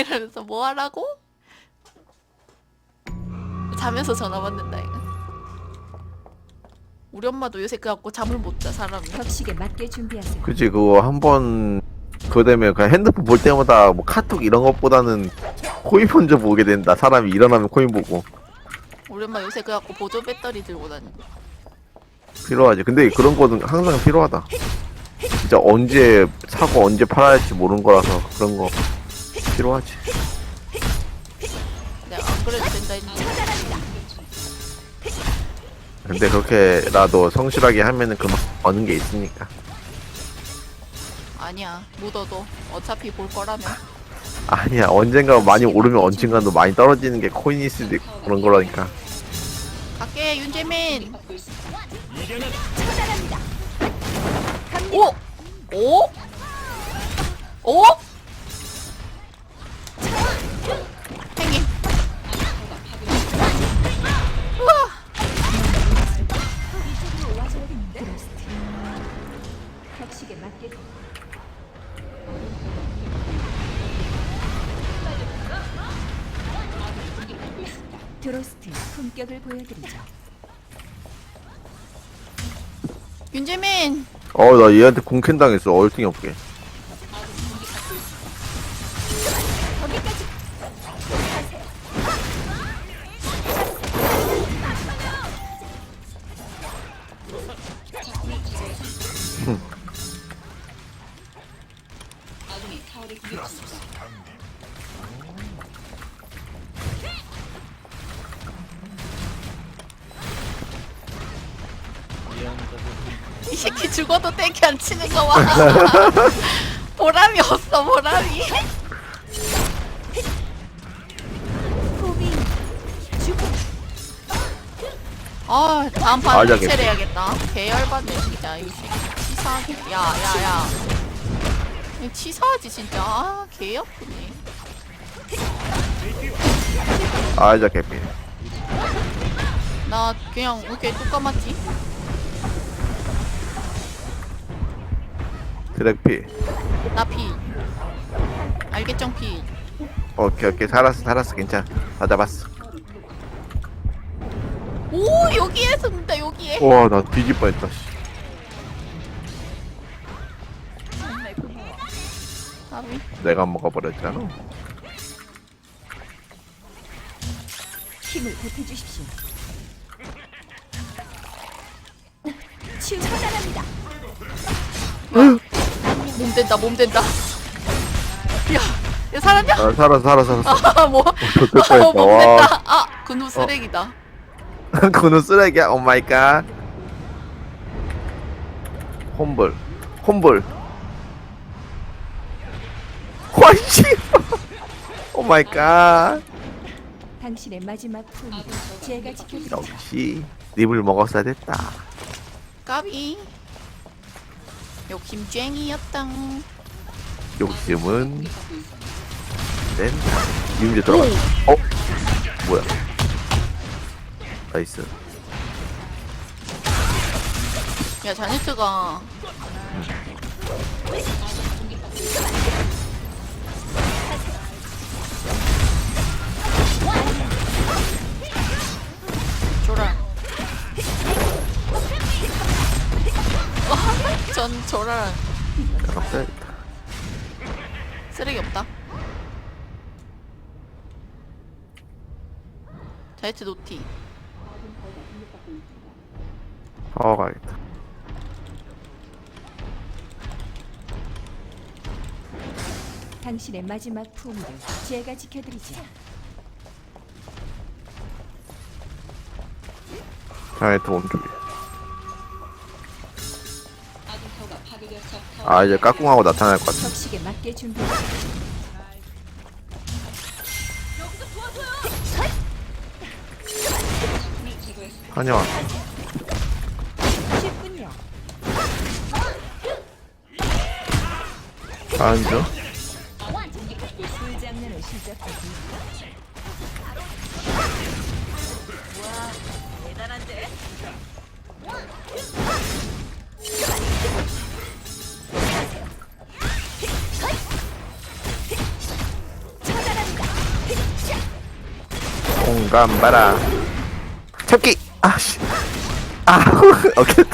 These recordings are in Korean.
이러면서 뭐 하라고? 자면서 전화 받는다 이거. 우리 엄마도 요새 그래갖고 잠을 못 자 사람이. 격식에 맞게 준비하세요. 그치 그거 한번 그거 되면 그냥 핸드폰 볼 때마다 뭐 카톡 이런 것보다는 코인 먼저 보게 된다 사람이 일어나면 코인 보고 우리 엄마 요새 그래갖고 보조 배터리 들고 다니. 필요하지 근데 그런 거는 항상 필요하다 진짜 언제 사고 언제 팔아야 할지 모르는 거라서 그런 거 필요하지 내가 안 그래도 된다 했는데. 근데 그렇게라도 성실하게 하면은 그만 버는 게 있으니까 아니야 묻어도 어차피 볼 거라면. 아니야 언젠가 많이 오르면 언젠가도 많이 떨어지는 게 코인일 수도 있고 그런 거라니까 갈게 윤재민. 오, 오, 오. 품격을 보여드리죠. 윤재민. 어 나 얘한테 공캔 당했어 얼등이 없게 이 새끼 죽어도 땡큐 안 치는 거 봐. 보람이 없어 보람이. 아 다음 판 알자, 리첼 걔. 해야겠다. 개열받네 진짜 이 새끼 치사하게. 야야야. 치사하지 진짜. 아 개아프네. 아이자 개피 나 그냥 이렇게 뚝 감았지. 드랙피 나 피. 알겠정 피. 오케이 오케이 살았어 살았어 괜찮아 다 잡았어 오 여기에 숨다 여기에. 와나 뒤질 뻔했다 씨. 내가 먹어버렸잖아 힘을 보태주십시오. 치유 처단합니다. 몸 된다 몸 된다. 야, 야 살았냐? 아 살았어 살았어 살았어 아 뭐? 좋을 어, 뻔했다 몸 와 된다. 아 근우 쓰레기다. 그는 쓰레기야 오 마이 갓 홈블 홈블 화이치 오 마이 갓 당신의 마지막 품을 제가 지켜드리죠. 역시 립을 먹었어야 됐다 까비. 욕심쟁이였당. 욕심은 낸다 이제 들어가 어? 뭐야 나이스 야 자네트가 자네트 노티. 어 가야겠다 당신의 마지막 품을 제가 지켜드리죠. 자네트 몸쪽에 아 이제 까꿍하고 나타날 것 같아. 맞게 아. 안줘 불장난을 시작하지. 처단 공감바라 잡기 아씨 아 오케이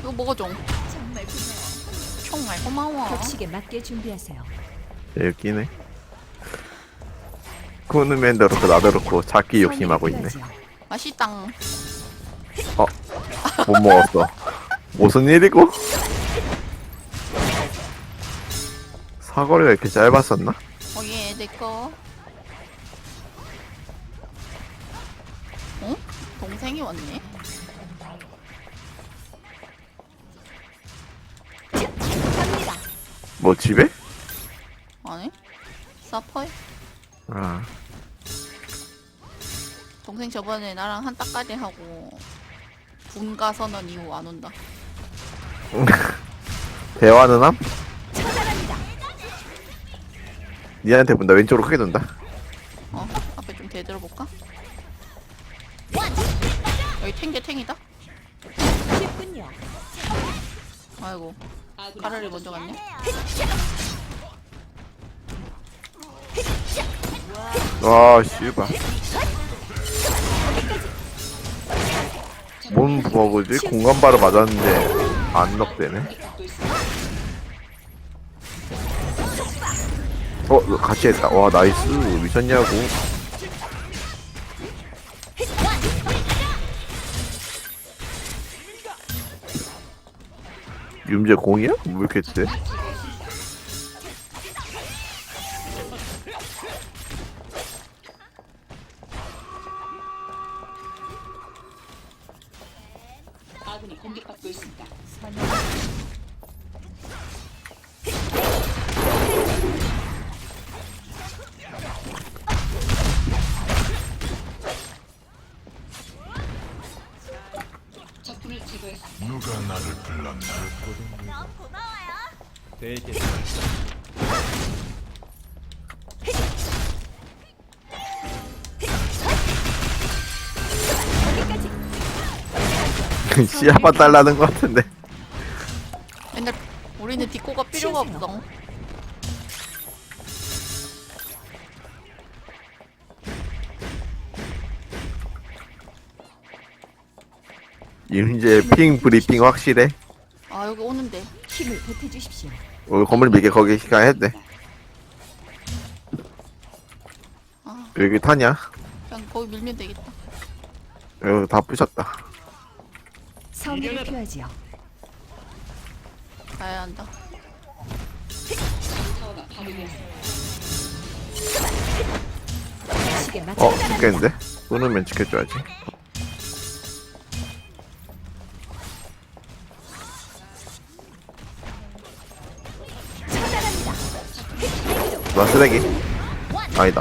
이거 먹어줘. 정말 고마워. 격식에 맞게 준비하세요. 여기네 쿠누맨도 그렇고 나도 그렇고 잡기 욕심하고 있네. 맛있당. 못 먹었어 무슨 일이고 사거리가 이렇게 짧았었나? 어예 내꺼. 어? 동생이 왔네. 갑니다. 뭐 집에? 아니? 사퍼에? 아 동생 저번에 나랑 한 따까리 하고 분가 선언 이후 안 온다. 대화는 함? 처단합니다. 니한테 본다 왼쪽으로 크게 돈다 어? 앞에 좀 대들어 볼까? 여기 탱대 탱이다. 쉽군요. 아이고. 가라리 먼저 갔네. 와 씨발 뭔 버그지? 공간바를 맞았는데 안 넉대네 어 같이 했다 와 나이스 미쳤냐고 윤재 공이야? 왜 이렇게 세? 나를 불렀나? 씨앗만 달라는 것 같은데 맨날 우리는 디코가 필요가. 없어. 윤재 핑 브리핑 확실해 아 여기 오는데. 힘을 보태 주십시오. 오늘 건물 밀게 거기 시간 했대 아 여기 타냐? 그냥 거기 밀면 되겠다. 여기 다 부셨다 성의를 표하지요. 가야 한다. 어 죽겠는데? 끊으면 지켜줘야지 나 쓰레기 아니다.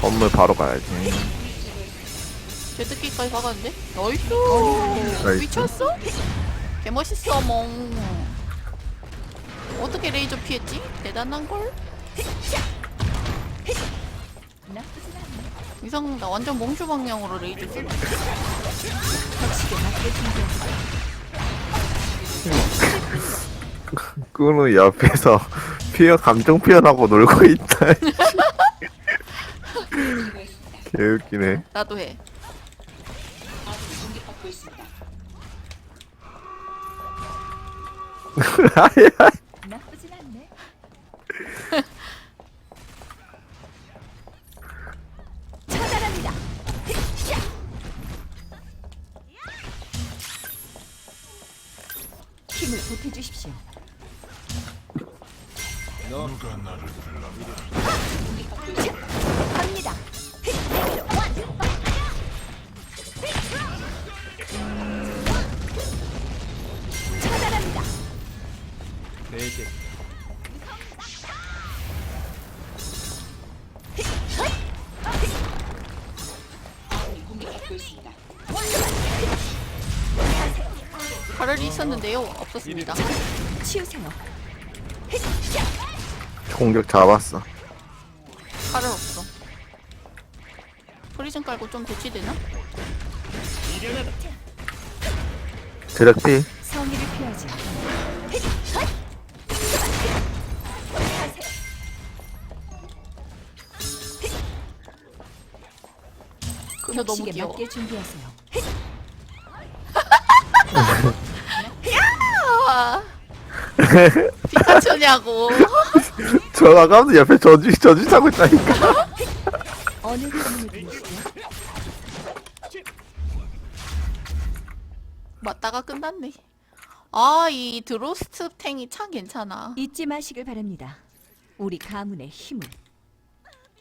건물 바로 가야지 제트기까지 박았는데? 나이스! 나이스. 미쳤어? 개멋있어 멍 어떻게 레이저 피했지? 대단한걸? 이상 나 완전 몽주 방향으로 레이저 준비하세요. 끊은 옆에서 피어 감정 표현하고 놀고 있다 개웃기네 나도 해 나쁘진 않네. 처단합니다. 힘을 보태 주십시오. 누가 나를 불렀나? 갑니다. 공격받고 있습니다. 가을이 있었는데요 없었습니다 치우세요. 공격 잡았어 칼을 없어 프리즌 깔고 좀 대치되나? 드랙피 성의를 피하지. 그녀 너무 격식에 귀여워. 맞게 준비하세요. 아, 피카츄냐고. 저 아까부터 옆에 저주 저주 차고 있다니까 어느? 맞다가 끝났네. 아, 이 드로스트 탱이 참 괜찮아. 잊지 마시길 바랍니다. 우리 가문의 힘을